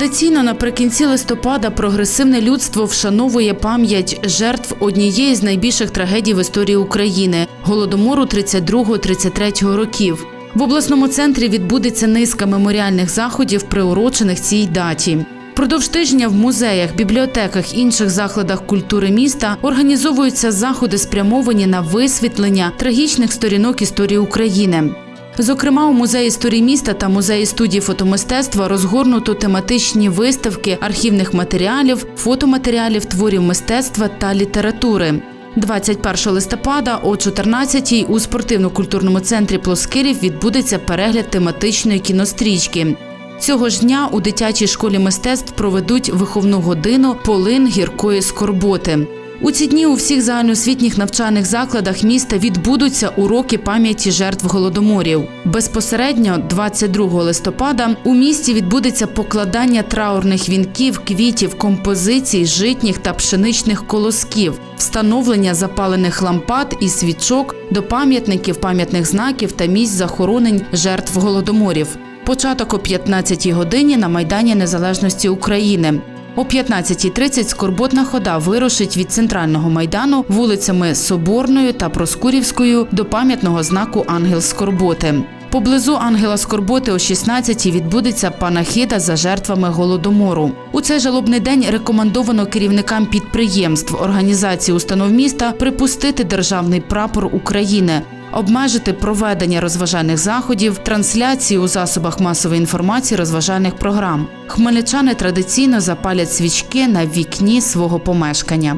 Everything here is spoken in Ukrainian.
Традиційно наприкінці листопада прогресивне людство вшановує пам'ять жертв однієї з найбільших трагедій в історії України голодомору 32-33 років. В обласному центрі відбудеться низка меморіальних заходів, приурочених цій даті. Продовж тижня в музеях, бібліотеках інших закладах культури міста організовуються заходи, спрямовані на висвітлення трагічних сторінок історії України. Зокрема, у музеї історії міста та музеї студії фотомистецтва розгорнуто тематичні виставки архівних матеріалів, фотоматеріалів, творів мистецтва та літератури. 21 листопада о 14-й у спортивно-культурному центрі Плоскирів відбудеться перегляд тематичної кінострічки. Цього ж дня у дитячій школі мистецтв проведуть виховну годину Полин гіркої скорботи. У ці дні у всіх загальноосвітніх навчальних закладах міста відбудуться уроки пам'яті жертв голодоморів. Безпосередньо 22 листопада у місті відбудеться покладання траурних вінків, квітів, композицій, житніх та пшеничних колосків, встановлення запалених лампад і свічок до пам'ятників, пам'ятних знаків та місць захоронень жертв голодоморів. Початок о 15-й годині на Майдані Незалежності України. О 15.30 скорботна хода вирушить від центрального майдану вулицями Соборною та Проскурівською до пам'ятного знаку Ангел Скорботи. Поблизу Ангела Скорботи о 16-й відбудеться панахида за жертвами голодомору. У цей жалобний день рекомендовано керівникам підприємств, організацій установ міста припустити державний прапор України. Обмежити проведення розважальних заходів, трансляції у засобах масової інформації розважальних програм. Хмельничани традиційно запалять свічки на вікні свого помешкання.